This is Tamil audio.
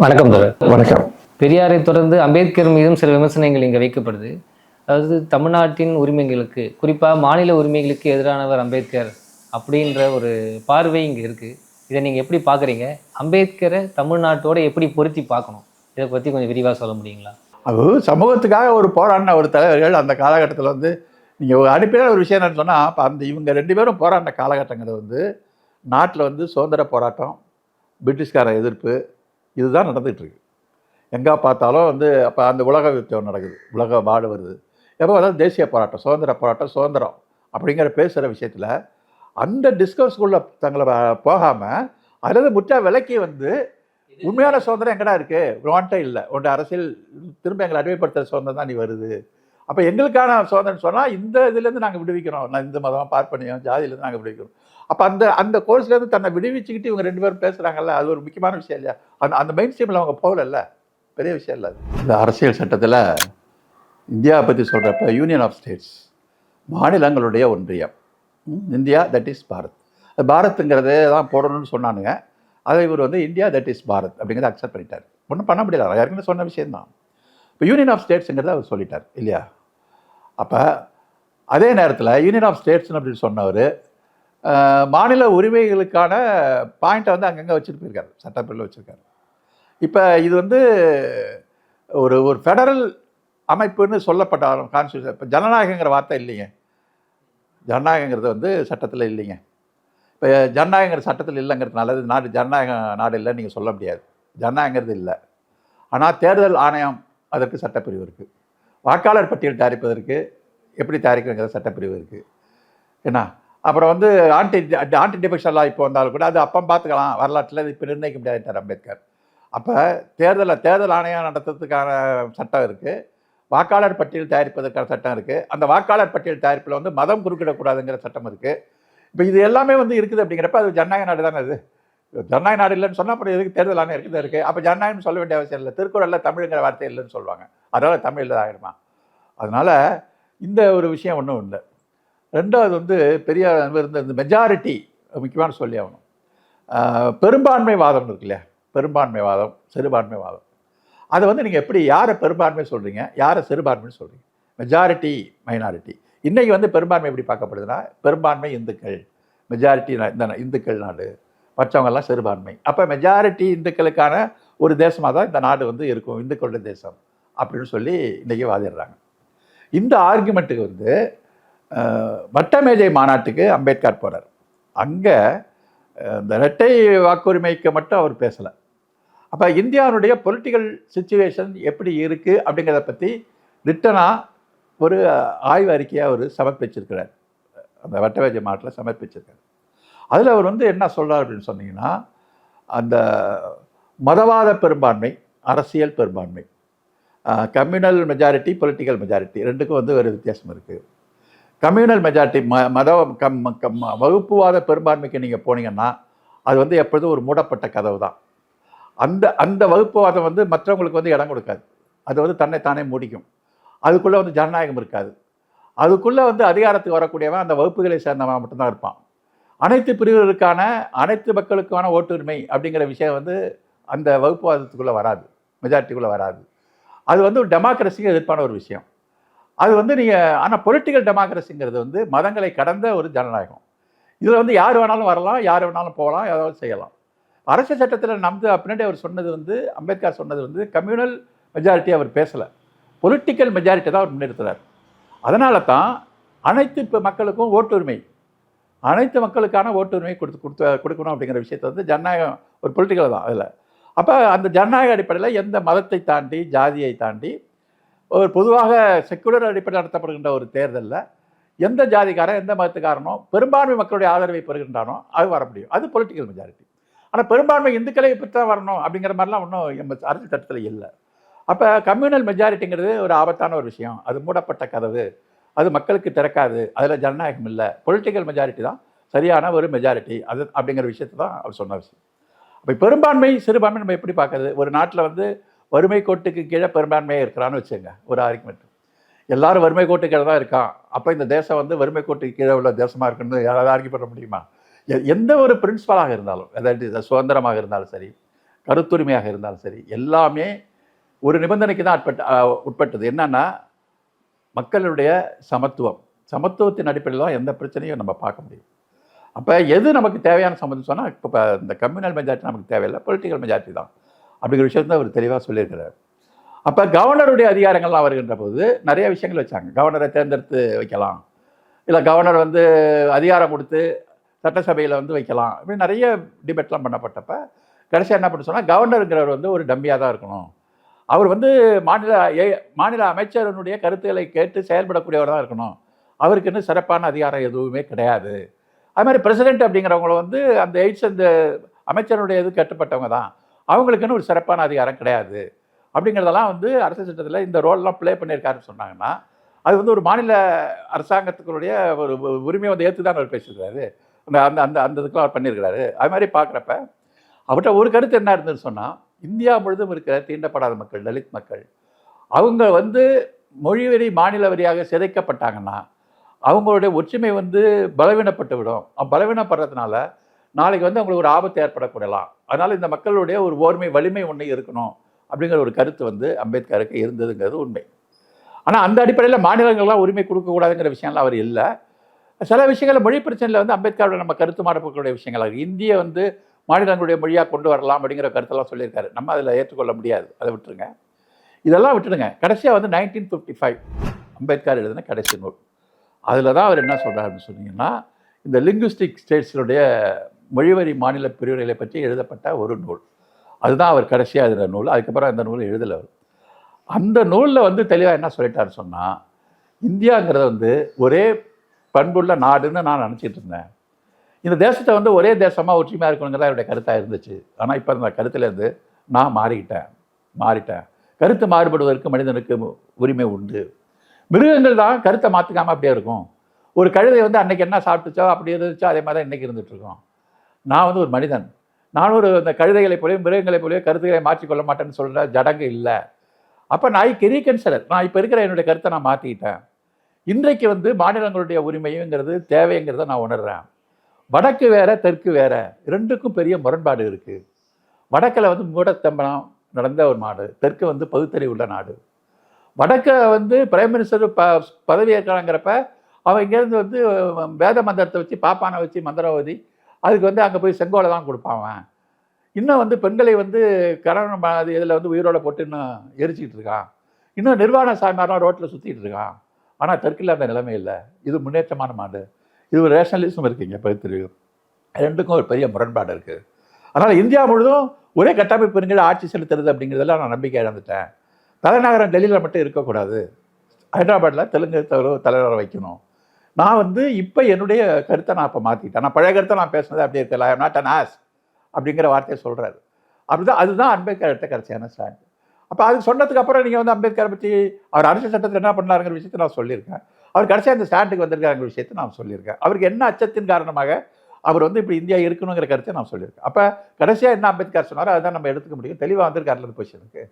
வணக்கம் வணக்கம். பெரியாரை தொடர்ந்து அம்பேத்கர் மீதும் சில விமர்சனங்கள் இங்கே வைக்கப்படுது. அதாவது தமிழ்நாட்டின் உரிமைகளுக்கு குறிப்பாக மாநில உரிமைகளுக்கு எதிரானவர் அம்பேத்கர் அப்படின்ற ஒரு பார்வை இங்கே இருக்குது இதை நீங்கள் எப்படி பார்க்குறீங்க? அம்பேத்கரை தமிழ்நாட்டோட எப்படி பொருத்தி பார்க்கணும்? இதை பற்றி கொஞ்சம் விரிவாக சொல்ல முடியுங்களா? அது சமூகத்துக்காக ஒரு போராடின ஒரு தலைவர்கள் அந்த காலகட்டத்தில் வந்து நீங்கள் அனுப்பின ஒரு விஷயம் என்னன்னு சொன்னால் அப்போ அந்த இவங்க ரெண்டு பேரும் போராடின காலகட்டங்கிறது வந்து நாட்டில் வந்து சுதந்திர போராட்டம் பிரிட்டிஷ்கார எதிர்ப்பு இதுதான் நடந்துகிட்ருக்கு. எங்கே பார்த்தாலும் வந்து அப்போ அந்த உலக யுத்தம் நடக்குது. உலக பாடு வருது. எப்போ அதாவது தேசிய போராட்டம் சுதந்திர போராட்டம் சுதந்திரம் அப்படிங்கிற பேசுகிற விஷயத்தில் அந்த டிஸ்கஸ்குள்ளே தங்களை போகாமல் அதில் முற்றா விலக்கி வந்து உண்மையான சுதந்திரம் எங்கடா இருக்குது உன்கிட்ட இல்லை. உன்ட அரசியல் திரும்ப எங்களை அடிமைப்படுத்துகிற சுதந்திரம் தான் நீ வருது. அப்போ எங்களுக்கான சோதனை சொன்னால் இந்த இதுலேருந்து நாங்கள் விடுவிக்கிறோம். நான் இந்த மதம் பார்ப்பனியம் ஜாதியிலேருந்து நாங்கள் விடுவிக்கிறோம். அப்போ அந்த அந்த கோர்ஸ்லேருந்து தன்னை விடுவிச்சுக்கிட்டு இவங்க ரெண்டு பேரும் பேசுகிறாங்கல்ல அது ஒரு முக்கியமான விஷயம் இல்லையா? அந்த அந்த மெயின் ஸ்ட்ரீமில் அவங்க போகலல்ல? பெரிய விஷயம் இல்லை இந்த அரசியல் சட்டத்தில் இந்தியாவை பற்றி சொல்கிறப்ப யூனியன் ஆஃப் ஸ்டேட்ஸ் மாநிலங்களுடைய ஒன்றியம். India that is Bharat. அது பாரத்துங்கிறதே தான் போடணும்னு சொன்னானுங்க. அதை இவர் வந்து இந்தியா தட் இஸ் பாரத் அப்படிங்கிறத அக்செப்ட் பண்ணிட்டார். ஒன்றும் பண்ண முடியல ஏற்கனவே சொன்ன விஷயம்தான். இப்போ யூனியன் ஆஃப் ஸ்டேட்ஸுங்கிறத அவர் சொல்லிட்டார் இல்லையா? அப்போ அதே நேரத்தில் யூனியன் ஆஃப் ஸ்டேட்ஸ்னு அப்படின்னு சொன்னவர் மாநில உரிமைகளுக்கான பாயிண்ட்டை வந்து அங்கங்கே வச்சுட்டு போயிருக்காரு சட்டப்பிரிவில் வச்சுருக்காரு. இப்போ இது வந்து ஒரு ஒரு ஃபெடரல் அமைப்புன்னு சொல்லப்பட்டாலும் கான்ஸ்டியூஷன் இப்போ ஜனநாயகங்கிற வார்த்தை இல்லைங்க. ஜனநாயகங்கிறது வந்து சட்டத்தில் இல்லைங்க. இப்போ ஜனநாயகங்கிற சட்டத்தில் இல்லைங்கிறதுனால நல்லது நாடு ஜனநாயக நாடு இல்லைன்னு நீங்கள் சொல்ல முடியாது. ஜனநாயகங்கிறது இல்லை. ஆனால் தேர்தல் ஆணையம் அதற்கு சட்டப்பிரிவு இருக்குது வாக்காளர் பட்டியல் தயாரிப்பதற்கு எப்படி தயாரிக்கிறங்கிற சட்டப்பிரிவு இருக்குது என்ன? அப்புறம் வந்து ஆன்டி ஆன்டி டிஃபெக்ஷன் இப்போ வந்தாலும் கூட அது அப்போ பார்த்துக்கலாம். வரலாற்றில் இது இப்போ நிர்ணயிக்க முடியாதுட்டார் அம்பேத்கர். அப்போ தேர்தலை தேர்தல் ஆணையம் நடத்துறதுக்கான சட்டம் இருக்குது வாக்காளர் பட்டியல் தயாரிப்பதற்கான சட்டம் இருக்குது அந்த வாக்காளர் பட்டியல் தயாரிப்பில் வந்து மதம் குறுக்கிடக்கூடாதுங்கிற சட்டம் இருக்குது இப்போ இது எல்லாமே வந்து இருக்குது அப்படிங்கிறப்ப அது ஜனநாயக நாடு தானே அது? ஜனநாயக நாடு இல்லைன்னு சொன்னால் அப்புறம் எதுக்கு தேர்தல் ஆணையம் இருக்குது இருக்குது அப்போ ஜனநாயகம் சொல்ல வேண்டிய அவசியம் இல்லை. திருக்குறளில் தமிழுங்கிற வார்த்தை இல்லைன்னு சொல்லுவாங்க. அதனால் தமிழில் தான் ஆகிடுமா? அதனால் இந்த ஒரு விஷயம் ஒன்றும் இல்லை. ரெண்டாவது வந்து பெரியார் இருந்த இந்த மெஜாரிட்டி முக்கியமான சொல்லி ஆகணும். பெரும்பான்மை வாதம் இருக்கு இல்லையா? பெரும்பான்மை வாதம் சிறுபான்மை வாதம் அதை வந்து நீங்கள் எப்படி யாரை பெரும்பான்மை சொல்கிறீங்க யாரை சிறுபான்மைன்னு சொல்கிறீங்க மெஜாரிட்டி மைனாரிட்டி இன்றைக்கி வந்து பெரும்பான்மை எப்படி பார்க்கப்படுதுன்னா பெரும்பான்மை இந்துக்கள். மெஜாரிட்டி இந்த இந்துக்கள் நாடு மற்றவங்கெல்லாம் சிறுபான்மை. அப்போ மெஜாரிட்டி இந்துக்களுக்கான ஒரு தேசமாக தான் இந்த நாடு வந்து இருக்கும் இந்துக்களுடைய தேசம் அப்படின்னு சொல்லி இன்றைக்கி வாதிடுறாங்க. இந்த ஆர்குமெண்ட்டுக்கு வந்து வட்டமேஜை மாநாட்டுக்கு அம்பேத்கர் போகிறார் அங்கே இந்த இரட்டை வாக்குரிமைக்கு மட்டும் அவர் பேசலை. அப்போ இந்தியாவுடைய பொலிட்டிக்கல் சுச்சுவேஷன் எப்படி இருக்குது அப்படிங்கிறத பற்றி ரிட்டனாக ஒரு ஆய்வு அறிக்கையாக அவர் சமர்ப்பிச்சிருக்கிறார். அந்த வட்டமேஜை மாநாட்டில் சமர்ப்பிச்சிருக்கார். அதில் அவர் வந்து என்ன சொல்கிறார் அப்படின்னு சொன்னீங்கன்னா அந்த மதவாத பெரும்பான்மை அரசியல் பெரும்பான்மை கம்யூனல் மெஜாரிட்டி பொலிட்டிக்கல் மெஜாரிட்டி ரெண்டுக்கும் வந்து ஒரு வித்தியாசம் இருக்குது கம்யூனல் மெஜாரிட்டி ம மத கம் கம் வகுப்புவாத பெரும்பான்மைக்கு நீங்கள் போனீங்கன்னா அது வந்து எப்பொழுதும் ஒரு மூடப்பட்ட கதவு தான். அந்த அந்த வகுப்புவாதம் வந்து மற்றவங்களுக்கு வந்து இடம் கொடுக்காது. அது வந்து தன்னை தானே முடிக்கும். அதுக்குள்ளே வந்து ஜனநாயகம் இருக்காது. அதுக்குள்ளே வந்து அதிகாரத்துக்கு வரக்கூடியவன் அந்த வகுப்புகளை சேர்ந்தவன் மட்டும்தான் இருப்பான். அனைத்து பிரிவுகளுக்கான அனைத்து மக்களுக்கான ஓட்டுரிமை அப்படிங்கிற விஷயம் வந்து அந்த வகுப்புவாதத்துக்குள்ளே வராது மெஜாரிட்டிக்குள்ளே வராது. அது வந்து ஒரு டெமோக்ரஸிக்கு எதிர்ப்பான ஒரு விஷயம். அது வந்து நீங்கள் ஆனால் பொலிட்டிக்கல் டெமோக்ரஸிங்கிறது வந்து மதங்களை கடந்த ஒரு ஜனநாயகம். இதில் வந்து யார் வேணாலும் வரலாம் யார் வேணாலும் போகலாம் ஏதாவது செய்யலாம். அரசு சட்டத்தில் நம்பு பின்னாடி அவர் சொன்னது வந்து அம்பேத்கர் சொன்னது வந்து கம்யூனல் மெஜாரிட்டி அவர் பேசலை. பொலிட்டிக்கல் மெஜாரிட்டி தான் அவர் முன்னிறுத்துறார் அதனால தான் அனைத்து இப்போ மக்களுக்கும் ஓட்டுரிமை. அனைத்து மக்களுக்கான ஓட்டுரிமை கொடுத்து கொடுத்து கொடுக்கணும் அப்படிங்கிற விஷயத்தை வந்து ஜனநாயகம் ஒரு பொலிட்டிக்கல் தான் அதில். அப்போ அந்த ஜனநாயக அடிப்படையில் எந்த மதத்தை தாண்டி ஜாதியை தாண்டி ஒரு பொதுவாக செக்குலர் அடிப்படையில் நடத்தப்படுகின்ற ஒரு தேர்தலில் எந்த ஜாதிக்காரன் எந்த மதத்துக்காரனோ பெரும்பான்மை மக்களுடைய ஆதரவை பெறுகின்றானோ அது வர முடியும். அது பொலிட்டிக்கல் மெஜாரிட்டி ஆனால் பெரும்பான்மை இந்துக்களை பற்றி தான் வரணும் அப்படிங்கிற மாதிரிலாம் ஒன்றும் எம் அரசியல் சட்டத்தில் இல்லை. அப்போ கம்யூனல் மெஜாரிட்டிங்கிறது ஒரு ஆபத்தான ஒரு விஷயம். அது மூடப்பட்ட கதவு. அது மக்களுக்கு திறக்காது. அதில் ஜனநாயகம் இல்லை. பொலிட்டிக்கல் மெஜாரிட்டி தான். சரியான ஒரு மெஜாரிட்டி அது அப்படிங்கிற விஷயத்தை தான் அவர் சொன்ன விஷயம் அப்போ பெரும்பான்மை சிறுபான்மை நம்ம எப்படி பார்க்கறது? ஒரு நாட்டில் வந்து வறுமை கோட்டுக்கு கீழே பெரும்பான்மையாக இருக்கிறான்னு வச்சுங்க ஒரு ஆர்குமெண்ட் எல்லாரும் வறுமை கோட்டு கீழே தான் இருக்கான். அப்போ இந்த தேசம் வந்து வறுமை கோட்டுக்கு கீழே உள்ள தேசமாக இருக்குன்னு யாராவது ஆர்கியூ பண்ண முடியுமா? எ- எந்த ஒரு பிரின்சிபலாக இருந்தாலும் அதாவது சுதந்திரமாக இருந்தாலும் சரி கருத்துரிமையாக இருந்தாலும் சரி எல்லாமே ஒரு நிபந்தனைக்கு தான் உட்பட்டு உட்பட்டது. என்னன்னா மக்களுடைய சமத்துவம். சமத்துவத்தின் அடிப்படையில் தான் எந்த பிரச்சனையும் நம்ம பார்க்க முடியும். அப்போ எது நமக்கு தேவையான சம்மந்தம் சொன்னால் இப்போ இந்த கம்யூனல் மெஜாரிட்டி நமக்கு தேவையில்லை பொலிட்டிக்கல் மெஜாரிட்டி தான். அப்படிங்கிற விஷயத்தை அவர் தெளிவாக சொல்லியிருக்கிறார். அப்போ கவர்னருடைய அதிகாரங்கள்லாம் வருகின்ற போது நிறைய விஷயங்கள் வச்சாங்க. கவர்னரை தேர்ந்தெடுத்து வைக்கலாம். இல்லை கவர்னர் வந்து அதிகாரம் கொடுத்து சட்டசபையில் வந்து வைக்கலாம். இப்படி நிறைய டிபேட்லாம் பண்ணப்பட்டப்ப கடைசியாக என்ன பண்ண சொன்னால் கவர்னருங்கிறவர் வந்து ஒரு டம்மியாக தான் இருக்கணும். அவர் வந்து மாநில ஏ- மாநில அமைச்சரனுடைய கருத்துக்களை கேட்டு செயல்படக்கூடியவர் தான் இருக்கணும். அவருக்குன்னு சிறப்பான அதிகாரம் எதுவுமே கிடையாது. அது மாதிரி பிரசிடென்ட் அப்படிங்கிறவங்கள வந்து அந்த எய்ட்ஸ் அந்த அமைச்சருடைய இது கட்டுப்பட்டவங்க தான். அவங்களுக்குன்னு ஒரு சிறப்பான அதிகாரம் கிடையாது. அப்படிங்கிறதெல்லாம் வந்து அரசு சட்டத்தில் இந்த ரோல்லாம் ப்ளே பண்ணியிருக்காருன்னு சொன்னாங்கன்னா அது வந்து ஒரு மாநில அரசாங்கத்துக்குடைய ஒரு உரிமையை வந்து ஏற்று தான் அவர் பேசியிருக்காரு அந்த அந்த அந்த அந்த அவர் பண்ணியிருக்கிறாரு. அது மாதிரி பார்க்குறப்ப அவர்கிட்ட ஒரு கருத்து என்ன இருந்ததுன்னு சொன்னால் இந்தியா முழுதும் இருக்கிற தீண்டப்படாத மக்கள் தலித் மக்கள் அவங்க வந்து மொழி வரி மாநில வரியாக சிதைக்கப்பட்டாங்கன்னா அவங்களுடைய ஒற்றுமை வந்து பலவீனப்பட்டு விடும். பலவீனப்படுறதுனால நாளைக்கு வந்து அவங்களுக்கு ஒரு ஆபத்து ஏற்படக்கூடலாம். அதனால் இந்த மக்களுடைய ஒரு ஓர்மை வலிமை ஒன்று இருக்கணும் அப்படிங்கிற ஒரு கருத்து வந்து அம்பேத்கருக்கு இருந்ததுங்கிறது உண்மை. ஆனால் அந்த அடிப்படையில் மாநிலங்கள்லாம் உரிமை கொடுக்கக்கூடாதுங்கிற விஷயம்லாம் அவர் இல்லை. சில விஷயங்கள் மொழி பிரச்சனையில் வந்து அம்பேத்கரோட நம்ம கருத்து மாறக்கூடிய விஷயங்கள் இந்திய வந்து மாநிலங்களுடைய மொழியாக கொண்டு வரலாம் அப்படிங்கிற கருத்தெல்லாம் சொல்லியிருக்காரு. நம்ம அதில் ஏற்றுக்கொள்ள முடியாது. அதை விட்டுருங்க. இதெல்லாம் விட்டுடுங்க. கடைசியாக வந்து நைன்டீன் ஃபிஃப்டி ஃபைவ் அம்பேத்கர் எழுதின கடைசி நூல். அதில் தான் அவர் என்ன சொல்கிறாருன்னு சொன்னீங்கன்னா இந்த லிங்குஸ்டிக் ஸ்டேட்ஸினுடைய மொழிவரி மாநில பிரிவுகளை பற்றி எழுதப்பட்ட ஒரு நூல். அதுதான் அவர் கடைசியாக எழுதின நூல். அதுக்கப்புறம் அந்த நூல் எழுதலை அவர். அந்த நூலில் வந்து தெளிவாக என்ன சொல்லிட்டாருன்னு சொன்னால் இந்தியாங்கிறது வந்து ஒரே பண்புள்ள நாடுன்னு நான் நினச்சிட்டு இருந்தேன். இந்த தேசத்தை வந்து ஒரே தேசமாக ஒற்றுமையாக இருக்கணுங்கிறதா என்னுடைய கருத்தாக இருந்துச்சு. ஆனால் இப்போ அந்த கருத்துலேருந்து நான் மாறிக்கிட்டேன் மாறிட்டேன். கருத்து மாறுபடுவதற்கு மனிதனுக்கு மு- உரிமை உண்டு. மிருகங்கள் தான் கருத்தை மாற்றிக்காமல் அப்படியே இருக்கும். ஒரு கழுதை வந்து அன்றைக்கி என்ன சாப்பிட்டுச்சோ அப்படி இருந்துச்சோ அதே மாதிரி தான் இன்றைக்கி இருந்துகிட்ருக்கோம் நான் வந்து ஒரு மனிதன். நான் ஒரு இந்த கழுதைகளை போலயும் மிருகங்களை போலயும் கருத்துக்களை மாற்றிக்கொள்ள மாட்டேன்னு சொல்கிற ஜடங்கு இல்லை. அப்போ நான் ஐ ரீகன்சிடர் நான் இப்போ இருக்கிற என்னுடைய கருத்தை நான் மாற்றிக்கிட்டேன் இன்றைக்கு வந்து மாநிலங்களுடைய உரிமையுங்கிறது தேவைங்கிறத நான் உணர்கிறேன் வடக்கு வேற தெற்கு வேற ரெண்டுக்கும் பெரிய முரண்பாடு இருக்குது வடக்கில் வந்து மூடத்தம்பனம் நடந்த ஒரு நாடு தெற்கு வந்து பகுத்தறி உள்ள நாடு. வடக்க வந்து பிரைம் மினிஸ்டர் ப பதவியேற்கிறாங்கிறப்ப அவன் இங்கேருந்து வந்து வேத மந்திரத்தை வச்சு பாப்பானை வச்சு மந்திரம் ஓதி அதுக்கு வந்து அங்கே போய் செங்கோலை தான் கொடுப்பான் இன்னும் வந்து பெண்களை வந்து கரணம் இதில் வந்து உயிரோட போட்டு இன்னும் எரிச்சிக்கிட்டு இருக்கான். இன்னும் நிர்வாண சாமியாரெலாம் ரோட்டில் சுற்றிட்டு இருக்கான். ஆனால் தெற்கில் அந்த நிலைமை இல்லை. இது முன்னேற்றமான மாடு இது ஒரு ரேஷனலிசம் இருக்குங்க பகுத்தறிவு. ரெண்டுக்கும் ஒரு பெரிய முரண்பாடு இருக்குது அதனால் இந்தியா முழுதும் ஒரே கட்டமைப்பு கீழ் ஆட்சி செலுத்துறது அப்படிங்கிறதெல்லாம் நான் நம்பிக்கை இழந்துட்டேன். தலைநகரம் டெல்லியில் மட்டும் இருக்கக்கூடாது. ஹைதராபாத்தில் தெலுங்கு தவிர தலைவரை வைக்கணும். நான் வந்து இப்போ என்னுடைய கருத்தை நான் இப்போ மாற்றிட்டேன் நான் பழைய கருத்தை நான் பேசுனது அப்படி இருக்கல ஐ நாட் அன் ஆஸ் அப்படிங்கிற வார்த்தையை சொல்கிறாரு அப்படிதான் அதுதான் அம்பேத்கர் எடுத்த கடைசியான ஸ்டாண்ட் அப்போ அது சொன்னதுக்கு அப்புறம் நீங்கள் வந்து அம்பேத்கரை பற்றி அவர் அரசியல் சட்டத்தில் என்ன பண்ணாருங்கிற விஷயத்தை நான் சொல்லியிருக்கேன். அவர் கடைசியாக அந்த ஸ்டாண்டுக்கு வந்திருக்காங்க விஷயத்தை நான் சொல்லியிருக்கேன். அவருக்கு என்ன அச்சத்தின் காரணமாக அவர் வந்து இப்படி இந்தியா இருக்கணுங்கிற கருத்தை நான் சொல்லியிருக்கேன். அப்போ கடைசியாக என்ன அம்பேத்கர் சொன்னாரோ அதுதான் நம்ம எடுத்துக்க முடியும். தெளிவாக வந்திருக்காருல பொசிஷனுக்கு